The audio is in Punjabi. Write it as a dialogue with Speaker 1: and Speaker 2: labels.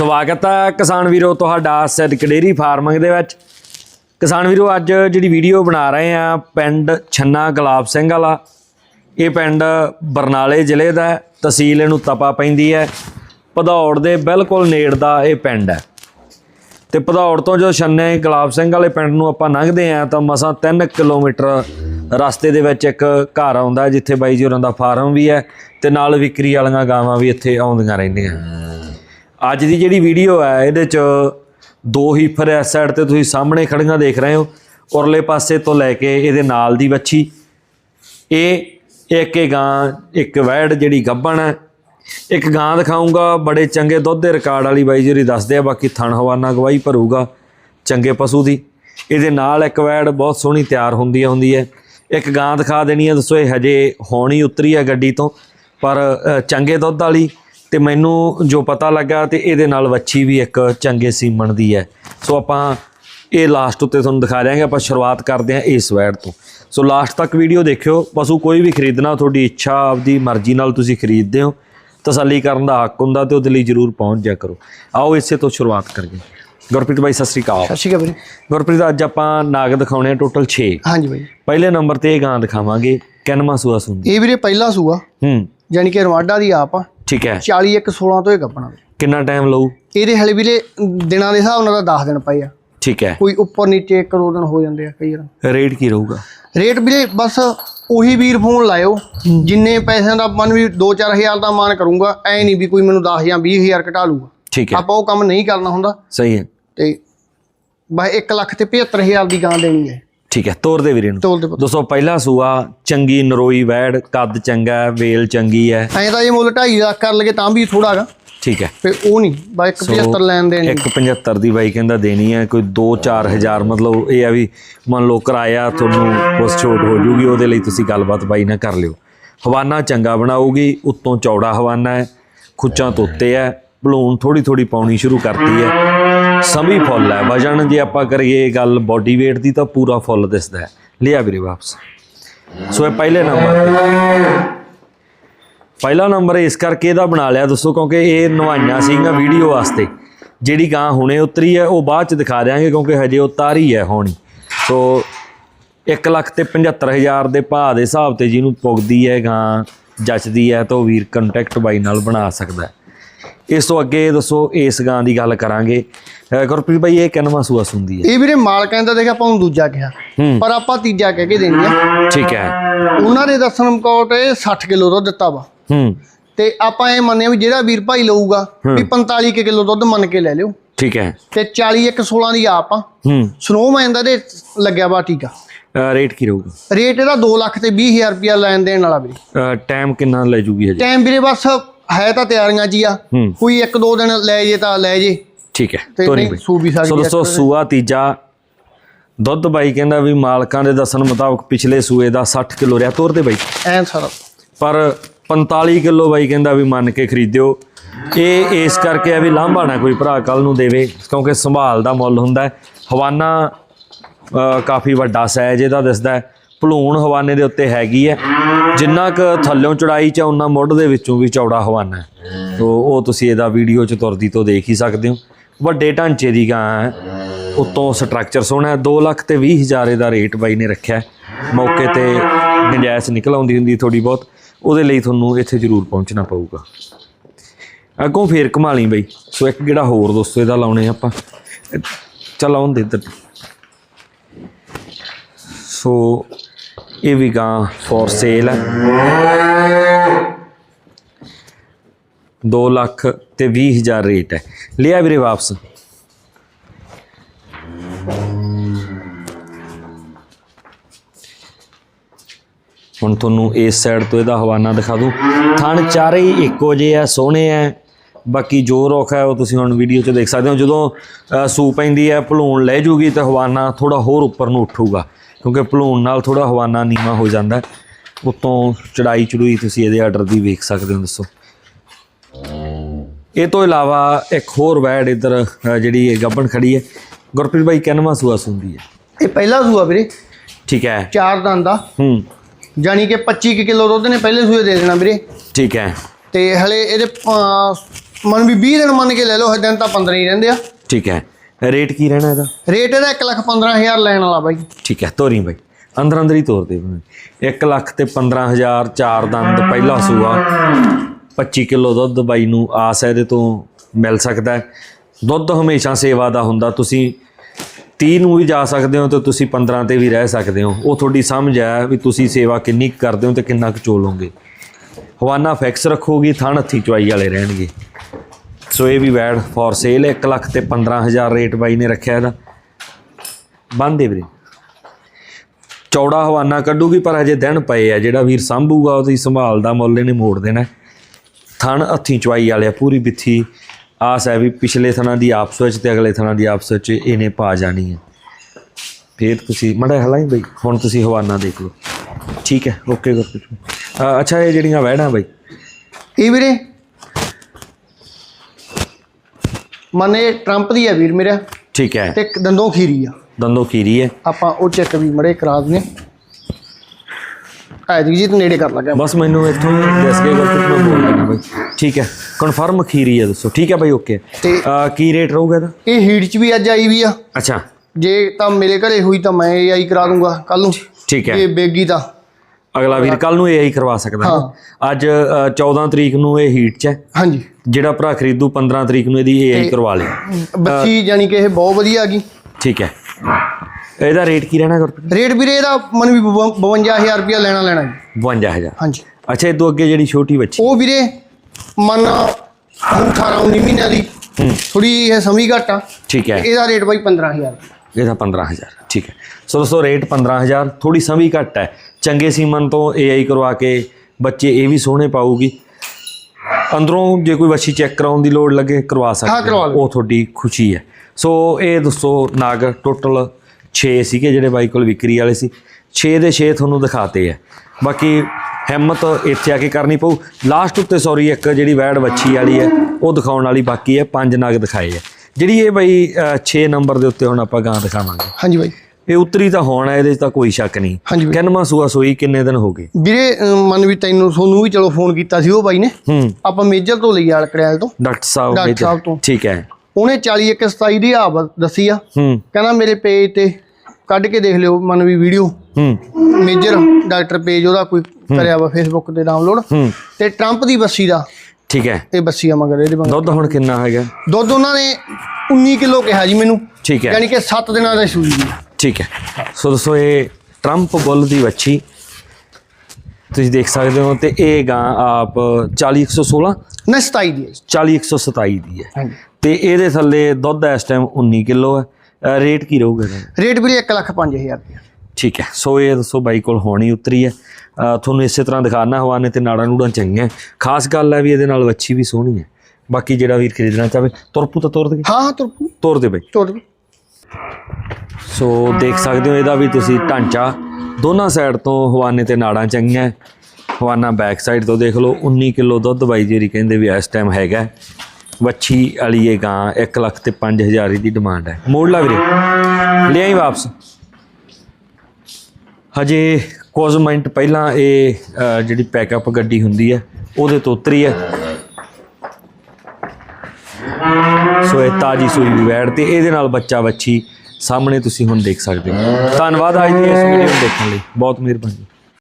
Speaker 1: ਸਵਾਗਤ ਹੈ ਕਿਸਾਨ ਵੀਰੋ, ਤੁਹਾਡਾ ਸਿੱਧਕ ਡੇਰੀ ਫਾਰਮਿੰਗ ਦੇ ਵਿੱਚ। ਕਿਸਾਨ ਵੀਰੋ, ਅੱਜ ਜਿਹੜੀ ਵੀਡੀਓ ਬਣਾ ਰਹੇ ਆ ਪਿੰਡ ਛੰਨਾ ਗੁਲਾਬ ਸਿੰਘ ਵਾਲਾ। ਇਹ ਪਿੰਡ ਬਰਨਾਲੇ ਜ਼ਿਲ੍ਹੇ ਦਾ ਤਹਿਸੀਲ ਇਹਨੂੰ ਤਪਾ ਪੈਂਦੀ ਹੈ। ਭਦੌੜ ਦੇ ਬਿਲਕੁਲ ਨੇੜ ਦਾ ਇਹ ਪਿੰਡ ਹੈ। ਤੇ ਭਦੌੜ ਤੋਂ ਜਦੋਂ ਛੰਨੇ ਗੁਲਾਬ ਸਿੰਘ ਵਾਲੇ ਪਿੰਡ ਨੂੰ ਆਪਾਂ ਲੰਘਦੇ ਆ ਤਾਂ ਮਸਾਂ 3 ਕਿਲੋਮੀਟਰ ਰਸਤੇ ਦੇ ਵਿੱਚ ਇੱਕ ਘਰ ਆਉਂਦਾ ਜਿੱਥੇ ਬਾਈ ਜੀ ਹੋਰਾਂ ਦਾ ਫਾਰਮ ਵੀ ਹੈ, ਤੇ ਨਾਲ ਵਿਕਰੀ ਵਾਲੀਆਂ ਗਾਵਾਂ ਵੀ ਇੱਥੇ ਆਉਂਦੀਆਂ ਰਹਿੰਦੀਆਂ। ਅੱਜ ਦੀ ਜਿਹੜੀ ਵੀਡੀਓ ਹੈ, ਇਹਦੇ ਚ ਦੋ ਹੀਫਰ ਇਸ ਸਾਈਡ ਤੇ ਤੁਸੀਂ ਸਾਹਮਣੇ ਖੜੀਆਂ ਦੇਖ ਰਹੇ ਹੋ। ਉਰਲੇ ਪਾਸੇ ਤੋਂ ਲੈ ਕੇ ਇਹਦੇ ਨਾਲ ਦੀ ਵੱਛੀ। ਇਹ ਇੱਕ ਇਹ ਗਾਂ, ਇੱਕ ਵੈੜ ਜਿਹੜੀ ਗੱਭਣ ਹੈ। ਇੱਕ ਗਾਂ ਦਿਖਾਉਂਗਾ ਬੜੇ ਚੰਗੇ ਦੁੱਧ ਦੇ ਰਿਕਾਰਡ ਵਾਲੀ ਬਾਈ ਜਿਹੜੀ ਦੱਸਦੇ ਆ, ਬਾਕੀ ਥਣ ਹਵਾਨਾ ਗਵਾਹੀ ਭਰੂਗਾ ਚੰਗੇ ਪਸ਼ੂ ਦੀ। ਇਹਦੇ ਨਾਲ ਇੱਕ ਵੈੜ ਬਹੁਤ ਸੋਹਣੀ ਤਿਆਰ ਹੁੰਦੀ ਆ, ਹੁੰਦੀ ਹੈ ਇੱਕ ਗਾਂ ਦਿਖਾ ਦੇਣੀ ਹੈ ਦੱਸੋ ਇਹ ਹਜੇ ਹੋਣੀ ਉਤਰੀ ਹੈ ਗੱਡੀ ਤੋਂ, ਪਰ ਚੰਗੇ ਦੁੱਧ ਵਾਲੀ। ਤੇ ਮੈਨੂੰ ਜੋ ਪਤਾ ਲੱਗਾ ਤੇ ਇਹਦੇ ਨਾਲ ਵੱਛੀ ਵੀ ਇੱਕ ਚੰਗੇ ਸੀਮਣ ਦੀ ਹੈ। ਸੋ ਆਪਾਂ ਇਹ ਲਾਸਟ ਉੱਤੇ ਤੁਹਾਨੂੰ ਦਿਖਾ ਦਿਆਂਗੇ ਆਪਾਂ ਸ਼ੁਰੂਆਤ ਕਰਦੇ ਹਾਂ ਇਸ ਵੈਡ ਤੋਂ। ਸੋ ਲਾਸਟ ਤੱਕ ਵੀਡੀਓ ਦੇਖਿਓ ਪਸ਼ੂ ਕੋਈ ਵੀ ਖਰੀਦਣਾ ਤੁਹਾਡੀ ਇੱਛਾ ਆਪਦੀ ਮਰਜ਼ੀ ਨਾਲ ਤੁਸੀਂ ਖਰੀਦਦੇ ਹੋ ਤਸੱਲੀ ਕਰਨ ਦਾ ਹੱਕ ਹੁੰਦਾ ਤੇ ਉਹਦੇ ਲਈ ਜਰੂਰ ਪਹੁੰਚ ਜਾ ਕਰੋ। ਆਓ ਇਸੇ ਤੋਂ ਸ਼ੁਰੂਆਤ ਕਰੀਏ। ਗੁਰਪ੍ਰੀਤ ਬਾਈ ਸਤਿ ਸ੍ਰੀ ਅਕਾਲ।
Speaker 2: ਸਤਿ ਸ਼੍ਰੀ ਅਕਾਲ ਵੀਰੇ।
Speaker 1: ਗੁਰਪ੍ਰੀਤ ਅੱਜ ਆਪਾਂ ਨਾਗ ਦਿਖਾਉਣੇ ਆ ਟੋਟਲ 6
Speaker 2: ਹਾਂਜੀ ਬਾਈ।
Speaker 1: ਪਹਿਲੇ ਨੰਬਰ ਤੇ ਇਹ ਗਾਂ ਦਿਖਾਵਾਂਗੇ ਕਿੰਨਵਾਂ ਸੂਆ ਸੁੰਦੀ
Speaker 2: ਇਹ ਵੀਰੇ ਪਹਿਲਾ ਸੂਆ।
Speaker 1: ਹੂੰ।
Speaker 2: ਯਾਨੀ ਕਿ ਰਵਾਡਾ ਦੀ ਆਪ ਆ।
Speaker 1: ਠੀਕ ਹੈ।
Speaker 2: 40 ਇੱਕ 16 ਤੋਂ ਇਹ ਕੱਪਣਾ
Speaker 1: ਕਿੰਨਾ ਟਾਈਮ ਲਊ?
Speaker 2: ਇਹਦੇ ਹਲੇ ਵੀਰੇ ਦਿਨਾਂ ਦੇ ਹਿਸਾਬ ਨਾਲ ਤਾਂ 10 ਦਿਨ ਪਏ ਆ।
Speaker 1: ਠੀਕ ਹੈ।
Speaker 2: ਕੋਈ ਉੱਪਰ ਨੀਚੇ ਇੱਕ ਦੋ ਦਿਨ ਹੋ ਜਾਂਦੇ ਆ ਕਈ ਵਾਰ।
Speaker 1: ਰੇਟ ਕੀ ਰਹੂਗਾ?
Speaker 2: ਰੇਟ ਵੀਰੇ ਬਸ ਉਹੀ ਵੀਰ ਫੋਨ ਲਾਇਓ। ਜਿੰਨੇ ਪੈਸਿਆਂ ਦਾ ਮਨ ਵੀ 2-4000 ਦਾ ਮਾਨ ਕਰੂੰਗਾ ਐ ਨਹੀਂ ਵੀ ਕੋਈ ਮੈਨੂੰ 10 ਜਾਂ 20000 ਘਟਾ ਲੂਗਾ
Speaker 1: ਠੀਕ ਹੈ।
Speaker 2: ਆਪਾਂ ਉਹ ਕੰਮ ਨਹੀਂ ਕਰਨਾ ਹੁੰਦਾ।
Speaker 1: ਸਹੀ ਹੈ।
Speaker 2: ਤੇ ਬਸ 1 ਲੱਖ ਤੇ 75000 ਦੀ ਗਾਂ ਦੇਣੀ ਹੈ।
Speaker 1: ਠੀਕ ਹੈ ਤੋਰ ਦੇ ਵੀਰੇ ਨੂੰ।
Speaker 2: ਤੋਲ ਦੇ ਪੁੱਤ।
Speaker 1: ਦੋਸਤੋ ਪਹਿਲਾ ਸੂਆ ਚੰਗੀ ਨਰੋਈ ਵੈੜ ਕੱਦ ਚੰਗਾ ਹੈ ਵੇਲ ਚੰਗੀ ਹੈ?
Speaker 2: ਐਂ ਤਾਂ ਜੇ ਮੁੱਲ 2.5 ਲੱਖ ਕਰ ਲਗੇ ਤਾਂ ਵੀ ਥੋੜਾ ਗਾ
Speaker 1: ਠੀਕ ਹੈ।
Speaker 2: ਫੇ ਉਹ ਨਹੀਂ ਬਸ 175 ਲੈਣ ਦੇਣ।
Speaker 1: ਇੱਕ 75 ਦੀ ਬਾਈ ਕਹਿੰਦਾ ਦੇਣੀ ਹੈ ਕੋਈ 2-4000 ਮਤਲਬ ਇਹ ਆ ਵੀ ਮੰਨ ਲਓ ਕਿਰਾਇਆ ਤੁਹਾਨੂੰ ਕੁਛ ਛੋਟ ਹੋ ਜੂਗੀ ਉਹਦੇ ਲਈ ਤੁਸੀਂ ਗੱਲਬਾਤ ਬਾਈ ਨਾਲ ਕਰ ਲਿਓ। ਹਵਾਨਾ ਚੰਗਾ ਬਣਾਉਗੀ ਉੱਤੋਂ ਚੌੜਾ ਹਵਾਨਾ ਹੈ ਖੁੱਚਾਂ ਤੋਂ ਉੱਤੇ ਹੈ ਬਲੂਨ ਥੋੜੀ ਥੋੜੀ ਪਾਉਣੀ ਸ਼ੁਰੂ ਕਰਤੀ ਹੈ। ਸਮੀ ਫੁੱਲ ਹੈ। ਵਜਨ ਜੇ ਆਪਾਂ ਕਰੀਏ ਗੱਲ ਬਾਡੀ weight ਦੀ ਤਾਂ ਪੂਰਾ ਫੁੱਲ ਦਿਸਦਾ ਹੈ। ਲਿਆ ਵੀਰੇ ਵਾਪਸ। ਸੋ ਇਹ ਪਹਿਲੇ ਨੰਬਰ ਪਹਿਲਾ ਨੰਬਰ ਇਸ ਕਰਕੇ ਇਹਦਾ ਬਣਾ ਲਿਆ ਦੋਸਤੋ ਕਿਉਂਕਿ ਇਹ ਨਵਾਈਆਂ ਸੀਗੀਆਂ ਵੀਡੀਓ ਵਾਸਤੇ। ਜਿਹੜੀ ਗਾਂ ਹੁਣੇ ਉਤਰੀ ਹੈ, ਉਹ ਬਾਅਦ ਚ ਦਿਖਾ ਦਿਆਂਗੇ, ਕਿਉਂਕਿ ਹਜੇ ਉਤਾਰੀ ਹੈ ਹੋਣੀ। ਸੋ 1 ਲੱਖ ਤੇ 75000 ਦੇ ਭਾਅ ਦੇ ਹਿਸਾਬ ਤੇ ਜਿਹਨੂੰ ਪੁੱਗਦੀ ਹੈ ਗਾਂ, ਜੱਚਦੀ ਹੈ ਤਾਂ ਉਹ ਵੀਰ ਕੰਟੈਕਟ ਬਾਈ ਨਾਲ ਬਣਾ ਸਕਦਾ ਹੈ। ਇਸ ਤੋਂ ਅੱਗੇ ਦੱਸੋ ਇਸ ਗਾਂ ਦੀ ਗੱਲ ਕਰਾਂਗੇ। ਗੁਰਪ੍ਰੀਤ ਬਾਈ ਇਹ ਕਿੰਨਵਾਂ ਸੂਆ ਸੁੰਦੀ ਹੈ?
Speaker 2: ਇਹ ਵੀਰੇ ਮਾਲ ਕਹਿੰਦਾ ਦੇਖ ਆਪਾਂ ਨੂੰ ਦੂਜਾ ਕਿਹਾ। ਪਰ ਆਪਾਂ ਤੀਜਾ ਕਹਿ ਕੇ ਦੇਣੀ ਆ
Speaker 1: ਠੀਕ ਹੈ।
Speaker 2: ਉਹਨਾਂ ਦੇ ਦੱਸਣ ਇਹ 60 ਕਿਲੋ ਦੁੱਧ ਦਿੱਤਾ ਵਾ।
Speaker 1: ਹੂੰ।
Speaker 2: ਤੇ ਆਪਾਂ ਇਹ ਮੰਨਿਆ ਵੀ ਜਿਹੜਾ ਵੀਰ ਭਾਈ ਲਊਗਾ ਵੀ 45 ਕੁ ਕਿਲੋ ਦੁੱਧ ਮੰਨ ਕੇ ਲੈ ਲਿਓ।
Speaker 1: ਠੀਕ ਹੈ।
Speaker 2: ਤੇ 40 ਇੱਕ 16 ਦੀ ਆਪ ਆ।
Speaker 1: ਹੂੰ।
Speaker 2: ਸਨੋਮੈਨ ਦਾ ਦੇ ਲੱਗਿਆ ਵਾ ਟੀਕਾ।
Speaker 1: ਰੇਟ ਕੀ ਰਹੂਗਾ?
Speaker 2: ਰੇਟ ਇਹਦਾ 2 ਲੱਖ ਤੇ 20000 ਰੁਪਿਆ ਲੈਣ ਦੇਣ ਵਾਲਾ
Speaker 1: ਅਹ ਟਾਈਮ ਕਿੰਨਾ ਲੈ ਜੂਗੀ ਹਜੇ?
Speaker 2: ਟਾਈਮ ਵੀਰੇ ਬਸ ਹੈ ਤਾਂ ਤਿਆਰੀਆਂ ਜੀ ਆ। ਕੋਈ ਇੱਕ ਦੋ ਦਿਨ ਲੈ ਜੇ ਤਾਂ ਲੈ ਜੇ।
Speaker 1: ਠੀਕ ਹੈ ਤੋਰੀ
Speaker 2: ਸੂ ਵੀ ਸਕਦੀ
Speaker 1: ਸੋ ਦੋਸਤੋ ਸੂਆ ਤੀਜਾ। ਦੁੱਧ ਬਾਈ ਕਹਿੰਦਾ ਵੀ ਮਾਲਕਾਂ ਦੇ ਦੱਸਣ ਮੁਤਾਬਕ ਪਿਛਲੇ ਸੂਏ ਦਾ 60 ਕਿਲੋ ਰਿਹਾ। ਤੋਰ ਤੇ ਬਾਈ।
Speaker 2: ਐਂ ਸਾਰਾ।
Speaker 1: ਪਰ 45 ਕਿਲੋ ਬਾਈ ਕਹਿੰਦਾ ਵੀ ਮੰਨ ਕੇ ਖਰੀਦਿਓ। ਇਹ ਇਸ ਕਰਕੇ ਆ ਵੀ ਲਾਂਭਾ ਨਾ ਕੋਈ ਭਰਾ ਕੱਲ ਨੂੰ ਦੇਵੇ ਕਿਉਂਕਿ ਸੰਭਾਲ ਦਾ ਮੁੱਲ ਹੁੰਦਾ ਹੈ। ਹਵਾਨਾ ਕਾਫੀ ਵੱਡਾ ਸਾਈਜ਼ ਇਹਦਾ ਦਿਸਦਾ ਹੈ। ਭਲੂਣ ਹਵਾਨੇ ਦੇ ਉੱਤੇ ਹੈਗੀ ਹੈ ਜਿੰਨਾ ਕੁ ਥੱਲਿਓਂ ਚੜਾਈ ਚ ਉਹਨਾਂ ਮੁੱਢ ਦੇ ਵਿੱਚੋਂ ਵੀ ਚੌੜਾ ਹਵਾਨਾ ਹੈ ਤੋ ਉਹ ਤੁਸੀਂ ਇਹਦਾ ਵੀਡੀਓ ਚ ਤੁਰਦੀ ਤੋਂ ਦੇਖ ਹੀ ਸਕਦੇ ਹੋ। ਵੱਡੇ ਢਾਂਚੇ ਦੀ ਗਾਂ ਹੈ ਉੱਤੋਂ ਸਟਰਕਚਰ ਸੋਹਣਾ ਹੈ 2 ਲੱਖ ਤੇ 20 ਹਜ਼ਾਰ ਇਹਦਾ ਰੇਟ ਬਾਈ ਨੇ ਰੱਖਿਆ ਮੌਕੇ ਤੇ ਗੁੰਜਾਇਸ਼ ਨਿਕਲ ਆਉਂਦੀ ਹੁੰਦੀ ਥੋੜੀ ਬਹੁਤ। ਉਹਦੇ ਲਈ ਤੁਹਾਨੂੰ ਇੱਥੇ ਜ਼ਰੂਰ ਪਹੁੰਚਣਾ ਪਊਗਾ। ਅੱਗੋਂ ਫੇਰ ਘੁਮਾ ਲਈ ਬਈ। ਸੋ ਇੱਕ ਜਿਹੜਾ ਹੋਰ ਦੋਸਤੋ, ਇਹਦਾ ਲਾਉਣੇ ਆਪਾਂ। ਚੱਲ ਆਉਣ ਦੇ ਇੱਧਰ। ਸੋ ਇਹ ਵੀ ਗਾਂ ਫੋਰ ਸੇਲ ਹੈ 2 ਲੱਖ ਤੇ 20 ਹਜ਼ਾਰ ਰੇਟ ਹੈ। ਲਿਆ ਵੀਰੇ ਵਾਪਸ। ਹੁਣ ਤੁਹਾਨੂੰ ਇਸ ਸਾਈਡ ਤੋਂ ਇਹਦਾ ਹਵਾਨਾ ਦਿਖਾ ਦੂੰ। ਥਣ ਚਾਰੇ ਹੀ ਇੱਕੋ ਜਿਹੇ ਆ ਸੋਹਣੇ ਆ। ਬਾਕੀ ਜੋ ਰੁੱਖ ਹੈ ਉਹ ਤੁਸੀਂ ਹੁਣ ਵੀਡੀਓ 'ਚ ਦੇਖ ਸਕਦੇ ਹੋ। ਜਦੋਂ ਅ, ਸੂ ਪੈਂਦੀ ਹੈ ਭਲੂਣ ਲੈ ਜੂਗੀ ਤਾਂ ਹਵਾਨਾ ਥੋੜਾ ਹੋਰ ਉੱਪਰ ਨੂੰ ਉੱਠੂਗਾ। ਕਿਉਂਕਿ ਭਲੂਣ ਨਾਲ ਥੋੜਾ ਹਵਾਨਾ ਨੀਵਾ ਹੋ ਜਾਂਦਾ। ਉੱਤੋਂ ਚੜਾਈ ਚੜੂਈ ਤੁਸੀਂ ਇਹਦੇ ਆਰਡਰ ਦੀ ਵੇਖ ਸਕਦੇ ਹੋ ਦੱਸੋ। ਇਹ ਤੋਂ ਇਲਾਵਾ ਇੱਕ ਹੋਰ ਵੈਡ ਇੱਧਰ ਜਿਹੜੀ ਇਹ ਗੱਬਣ ਖੜੀ ਹੈ ਗੁਰਪ੍ਰੀਤ ਬਾਈ ਕਿੰਨਵਾਂ ਸੂਆ ਸੁੰਦੀ ਹੈ?
Speaker 2: ਇਹ ਪਹਿਲਾ ਸੂਆ ਵੀਰੇ।
Speaker 1: ਠੀਕ ਹੈ।
Speaker 2: ਚਾਰ ਦੰਦ ਦਾ
Speaker 1: ਹੂੰ।
Speaker 2: ਜਾਨੀ ਕਿ 25 ਕੁ ਕਿਲੋ ਦੁੱਧ ਨੇ ਪਹਿਲੇ ਸੂਏ ਦੇ ਦੇਣਾ ਵੀਰੇ।
Speaker 1: ਠੀਕ ਹੈ।
Speaker 2: ਤੇ ਹਲੇ ਇਹਦੇ ਮਨ ਵੀ 20 ਦਿਨ ਮੰਨ ਕੇ ਲੈ ਲਓ ਦਿਨ ਤਾਂ 15 ਹੀ ਰਹਿੰਦੇ ਆ।
Speaker 1: ਠੀਕ ਹੈ। ਰੇਟ ਕੀ ਰਹਿਣਾ ਇਹਦਾ?
Speaker 2: ਰੇਟ ਇਹਦਾ 1 ਲੱਖ 15000 ਲੈਣ ਵਾਲਾ ਬਾਈ।
Speaker 1: ਠੀਕ ਹੈ ਤੋਰੀ ਬਾਈ। ਅੰਦਰ ਅੰਦਰ ਹੀ ਤੋਰ ਦੇ 1 ਲੱਖ ਤੇ 15000 ਚਾਰ ਦੰਦ ਪਹਿਲਾ ਸੂਆ। 25 ਕਿਲੋ ਦੁੱਧ ਬਾਈ ਨੂੰ ਆਸ ਹੈ ਇਹਦੇ ਤੋਂ ਮਿਲ ਸਕਦਾ ਹੈ। ਦੁੱਧ ਹਮੇਸ਼ਾ ਸੇਵਾ ਦਾ ਹੁੰਦਾ। ਤੁਸੀਂ 30 ਨੂੰ ਵੀ ਜਾ ਸਕਦੇ ਹੋ ਤੇ ਤੁਸੀਂ 15 ਤੇ ਵੀ ਰਹਿ ਸਕਦੇ ਹੋ। ਉਹ ਤੁਹਾਡੀ ਸਮਝ ਹੈ ਵੀ ਤੁਸੀਂ ਸੇਵਾ ਕਿੰਨੀ ਕਰਦੇ ਹੋ ਤੇ ਕਿੰਨਾ ਕੁ ਚੋਲੋਗੇ। ਹਵਾਨਾ ਫਿਕਸ ਰੱਖੋਗੀ ਥਣ ਹੱਥੀ ਚਵਾਈ ਵਾਲੇ ਰਹਿਣਗੇ। ਸੋ ਇਹ ਵੀ ਵੈਡ ਫॉर ਸੇਲ 1 ਲੱਖ ਤੇ 15000 ਰੇਟ ਬਾਈ ਨੇ ਰੱਖਿਆ ਇਹਦਾ। ਬੰਦੇ ਵੀਰੇ। ਚੌੜਾ ਹਵਾਨਾ ਕੱਢੂਗੀ, ਪਰ ਹਜੇ ਦਿਨ ਪਏ ਆ। ਜਿਹੜਾ ਵੀਰ ਸੰਭੂਗਾ, ਉਹਦੀ ਸੰਭਾਲ ਦਾ ਮੁੱਲ ਇਹਨੇ ਮੋੜ ਦੇਣਾ। ਥਣ ਹੱਥੀ ਚਵਾਈ ਵਾਲਿਆ, ਪੂਰੀ ਬਿੱਥੀ ਆਸ ਹੈ ਵੀ ਪਿਛਲੇ ਥਣਾਂ ਦੀ ਆਪਸ ਵਿੱਚ ਤੇ ਅਗਲੇ ਥਣਾਂ ਦੀ ਆਪਸ ਵਿੱਚ ਇਹਨੇ ਪਾ ਜਾਣੀ ਹੈ। ਫੇਰ ਤੁਸੀਂ, ਮੜਾ ਹਲਾਈ ਬਈ। ਹੁਣ ਤੁਸੀਂ ਹਵਾਨਾ ਦੇਖ ਲਓ। ਠੀਕ ਹੈ, ਓਕੇ ਗੁਰਪ੍ਰੀਤ ਅੱਛਾ, ਇਹ ਜਿਹੜੀਆਂ ਵੈੜਾਂ ਬਈ।
Speaker 2: ਇਹ ਵੀਰੇ ਮਨ ਇਹ ਟਰੰਪ ਦੀ ਆ ਵੀਰ ਮੇਰਾ।
Speaker 1: ਠੀਕ ਹੈ।
Speaker 2: ਤੇ ਦੰਦੋਂ ਖੀਰੀ ਆ।
Speaker 1: ਦੰਦੋ ਖੀਰੀ ਹੈ।
Speaker 2: ਆਪਾਂ ਉਹ ਚੈੱਕ ਵੀ ਮੜੇ ਕਰਾ ਦਿੰਦੇ ਆ ਜੀ ਜੀ ਨੇੜੇ ਕਰ ਲੱਗਿਆ
Speaker 1: ਬਸ ਮੈਨੂੰ ਇੱਥੋਂ ਹੀ ਦੱਸ ਕੇ ਗੁਰਪ੍ਰੀਤ ਮੈਂ ਬੋਲ ਲੈਣਾ ਬਈ। ਠੀਕ ਹੈ। ਕਨਫਰਮ ਖੀਰੀ ਹੈ ਦੱਸੋ। ਠੀਕ ਹੈ ਬਈ ਓਕੇ
Speaker 2: ਤੇ
Speaker 1: ਕੀ ਰੇਟ ਰਹੂਗਾ ਇਹਦਾ?
Speaker 2: ਇਹ ਹੀਟ ਚ ਵੀ ਅੱਜ ਆਈ ਵੀ ਆ।
Speaker 1: ਅੱਛਾ।
Speaker 2: ਜੇ ਤਾਂ ਮੇਰੇ ਘਰੇ ਹੋਈ ਤਾਂ ਮੈਂ ਇਹ ਆਈ ਕਰਾ ਦੂੰਗਾ ਕੱਲ ਨੂੰ।
Speaker 1: ਠੀਕ ਹੈ।
Speaker 2: ਇਹ ਬੇਗੀ ਤਾਂ।
Speaker 1: ਅਗਲਾ ਵੀਰ ਕੱਲ ਨੂੰ ਇਹ ਹੀ ਕਰਵਾ ਸਕਦਾ ਹੈ। ਅੱਜ ਅ, 14 ਤਰੀਕ ਨੂੰ ਇਹ ਹੀਟ 'ਚ ਹੈ।
Speaker 2: ਹਾਂਜੀ।
Speaker 1: ਜਿਹੜਾ ਭਰਾ ਖਰੀਦੂ 15 ਤਰੀਕ ਨੂੰ ਇਹਦੀ ਇਹ ਹੀ ਕਰਵਾ ਲੇ।
Speaker 2: ਬੱਚੀ ਜਾਨੀ ਕਿ ਇਹ ਬਹੁਤ ਵਧੀਆ ਆ ਗਈ
Speaker 1: ਠੀਕ ਹੈ। ਇਹਦਾ ਰੇਟ ਕੀ ਰਹਿਣਾ ਗੁਰਪ੍ਰੀਤ?
Speaker 2: ਰੇਟ ਵੀਰੇ ਇਹਦਾ ਮਨ ਵੀ 52000 ਰੁਪਇਆ ਲੈਣਾ ਲੈਣਾ ਜੀ।
Speaker 1: 52000
Speaker 2: ਹਾਂਜੀ।
Speaker 1: ਅੱਛਾ ਇਹ ਤੋਂ ਅੱਗੇ ਜਿਹੜੀ ਛੋਟੀ ਬੱਚੀ।
Speaker 2: ਉਹ ਵੀਰੇ ਮਨ 18 19 ਮਹੀਨਿਆਂ ਦੀ। ਥੋੜੀ ਇਹ ਸਮੀ ਘੱਟ
Speaker 1: ਠੀਕ ਹੈ।
Speaker 2: ਇਹਦਾ ਰੇਟ ਬਾਈ 15000
Speaker 1: ਇਹਦਾ 15000 ਠੀਕ ਹੈ। ਸੋ ਦੋਸਤੋ ਰੇਟ 15000 ਥੋੜੀ ਸਮੀ ਘੱਟ ਹੈ। ਚੰਗੇ ਸੀਮਨ ਤੋਂ AI ਕਰਵਾ ਕੇ ਬੱਚੇ ਇਹ ਵੀ ਸੋਹਣੇ ਪਾਊਗੀ। ਅੰਦਰੋਂ ਜੇ ਕੋਈ ਵੱਛੀ ਚੈੱਕ ਕਰਾਉਣ ਦੀ ਲੋੜ ਲੱਗੇ ਕਰਵਾ ਸਕਦੇ
Speaker 2: ਹਾਂ।
Speaker 1: ਉਹ ਤੁਹਾਡੀ ਖੁਸ਼ੀ ਹੈ। ਸੋ ਇਹ ਦੋਸਤੋ ਨਾਗ ਟੋਟਲ 6 ਸੀਗੇ ਜਿਹੜੇ ਬਾਈ ਕੋਲ ਵਿਕਰੀ ਵਾਲੇ ਸੀ। 6 ਦੇ 6 ਤੁਹਾਨੂੰ ਦਿਖਾਤੇ ਆ ਬਾਕੀ ਹਿੰਮਤ ਇੱਥੇ ਆ ਕੇ ਕਰਨੀ ਪਊ। ਲਾਸਟ ਉੱਤੇ ਸੌਰੀ ਇੱਕ ਜਿਹੜੀ ਵੈੜ ਵੱਛੀ ਵਾਲੀ ਹੈ ਉਹ ਦਿਖਾਉਣ ਵਾਲੀ ਬਾਕੀ ਹੈ। ਪੰਜ ਨਾਗ ਦਿਖਾਏ ਆ ਜਿਹੜੀ ਇਹ ਬਾਈ 6 ਨੰਬਰ ਦੇ ਉੱਤੇ ਹੁਣ ਆਪਾਂ ਗਾਂ ਦਿਖਾਵਾਂਗੇ।
Speaker 2: ਹਾਂਜੀ ਬਾਈ।
Speaker 1: ਇਹ ਉਤਰੀ ਤਾਂ ਹੋਣ ਇਹਦੇ 'ਚ ਤਾਂ ਕੋਈ ਸ਼ੱਕ ਨਹੀਂ। ਕਿੰਨਵਾਂ ਸੂਆ ਸੋਈ ਕਿੰਨੇ ਦਿਨ ਹੋ ਗਏ?
Speaker 2: ਵੀਰੇ ਅਮ, ਮਨ ਵੀ ਤੈਨੂੰ ਸੋਨੂੰ ਵੀ ਚਲੋ ਫੋਨ ਕੀਤਾ ਸੀ ਉਹ ਬਾਈ ਨੇ।
Speaker 1: ਹੂੰ।
Speaker 2: ਆਪਾਂ ਮੇਜਰ ਤੋਂ ਲਈ ਆਲ ਕੜਿਆਲ ਤੋਂ।
Speaker 1: ਡਾਕਟਰ ਸਾਹਿਬ
Speaker 2: ਡਾਕਟਰ। ਸਾਹਿਬ ਤੋਂ।
Speaker 1: ਠੀਕ ਹੈ।
Speaker 2: ਉਹਨੇ 41 ਇੱਕ 27 ਦੀ ਆਬ ਦੱਸੀ ਆ।
Speaker 1: ਹੂੰ।
Speaker 2: ਕਹਿੰਦਾ ਮੇਰੇ ਪੇਜ ਤੇ ਕੱਢ ਕੇ ਦੇਖ ਲਿਓ ਮਨ ਵੀ ਵੀਡੀਓ।
Speaker 1: ਹੂੰ।
Speaker 2: ਮੇਜਰ ਡਾਕਟਰ ਪੇਜ ਉਹਦਾ ਕੋਈ ਕਰਿਆ ਵਾ ਫੇਸਬੁੱਕ ਤੇ ਡਾਊਨਲੋਡ
Speaker 1: ਹੂੰ।
Speaker 2: ਤੇ ਟਰੰਪ ਦੀ ਬੱਸੀ ਦਾ।
Speaker 1: ਠੀਕ ਹੈ।
Speaker 2: ਇਹ ਬੱਸੀ ਆ ਮਗਰ ਇਹਦੇ ਮਗਰ।
Speaker 1: ਦੁੱਧ ਹੁਣ ਕਿੰਨਾ ਹੈਗਾ?
Speaker 2: ਦੁੱਧ ਉਹਨਾਂ ਨੇ 19 ਕਿਲੋ ਕਿਹਾ ਜੀ ਮੈਨੂੰ।
Speaker 1: ਠੀਕ ਹੈ।
Speaker 2: ਯਾਨੀ ਕਿ 7 ਦਿਨਾਂ ਦਾ ਸੂਈ ਦੀ
Speaker 1: ਠੀਕ ਹੈ। ਸੋ ਦੋਸਤੋ ਇਹ ਟਰੰਪ ਬੁੱਲ ਦੀ ਵੱਛੀ ਤੁਸੀਂ ਦੇਖ ਸਕਦੇ ਹੋ ਤੇ ਇਹ ਗਾਂ ਆਪ 40116
Speaker 2: ਨਾ 27 ਦੀ ਹੈ ਜੀ।
Speaker 1: 40127 ਦੀ ਹੈ। ਤੇ ਇਹਦੇ ਥੱਲੇ ਦੁੱਧ ਇਸ ਟਾਈਮ 19 ਕਿਲੋ ਹੈ। ਰੇਟ ਕੀ ਰਹੂਗਾ
Speaker 2: ਰੇਟ ਵੀਰੇ 1 ਲੱਖ 5000 ਰੁਪਏ
Speaker 1: ਠੀਕ ਹੈ। ਸੋ ਇਹ ਦੱਸੋ ਬਾਈ ਕੋਲ ਹੋਣੀ ਉਤਰੀ ਹੈ। ਤੁਹਾਨੂੰ ਇਸੇ ਤਰ੍ਹਾਂ ਦਿਖਾਣਾ ਹਵਾਨੇ ਤੇ ਨਾੜਾਂ ਨੂੜਾਂ ਚੰਗੀਆਂ ਖਾਸ ਗੱਲ ਹੈ ਵੀ ਇਹਦੇ ਨਾਲ ਵੱਛੀ ਵੀ ਸੋਹਣੀ ਹੈ। ਬਾਕੀ ਜਿਹੜਾ ਵੀਰ ਖਰੀਦਣਾ ਚਾਹਵੇ ਤੁਰਪੂ ਤਾਂ ਤੁਰ ਦੇ।
Speaker 2: ਹਾਂ ਹਾਂ ਤੁਰ
Speaker 1: ਤੋਰ ਦੇ ਬਾਈ।
Speaker 2: ਤੁਰ
Speaker 1: ਸੋ ਦੇਖ ਸਕਦੇ ਹੋ ਇਹਦਾ ਵੀ ਤੁਸੀਂ ਢਾਂਚਾ। ਦੋਨਾਂ ਸਾਈਡ ਤੋਂ ਹਵਾਨੇ ਤੇ ਨਾੜਾਂ ਚੰਗੀਆਂ ਹਵਾਨਾ ਬੈਕ ਸਾਈਡ ਤੋਂ ਦੇਖ ਲਓ 19 ਕਿਲੋ ਦੁੱਧ ਬਾਈ ਜਿਹੜੀ ਕਹਿੰਦੇ ਵੀ ਇਸ ਟਾਈਮ ਹੈਗਾ ਵੱਛੀ ਵਾਲੀ ਇਹ ਗਾਂ 1 ਲੱਖ ਤੇ 5000 ਦੀ ਡਿਮਾਂਡ ਹੈ ਮੋੜ ਲਾ ਵੀਰੇ। ਲੈ ਆਈ ਵਾਪਸ। ਹਜੇ ਕੁਝ ਮਿੰਟ ਪਹਿਲਾਂ ਇਹ ਜਿਹੜੀ ਪੈਕਅਪ ਗੱਡੀ ਹੁੰਦੀ ਹੈ ਉਹਦੇ ਤੋਂ ਉਤਰੀ ਹੈ ਸੋ ਇਹ ਤਾਜੀ ਸੂਈ ਵੀ ਵੈੜ ਤੇ ਇਹਦੇ ਨਾਲ ਬੱਚਾ ਵੱਛੀ ਸਾਹਮਣੇ ਤੁਸੀਂ ਹੁਣ ਦੇਖ ਸਕਦੇ ਹੋ। ਧੰਨਵਾਦ ਅੱਜ ਦੀ ਇਸ ਵੀਡੀਓ ਨੂੰ ਦੇਖਣ ਲਈ। ਬਹੁਤ ਮਿਹਰਬਾਨੀ।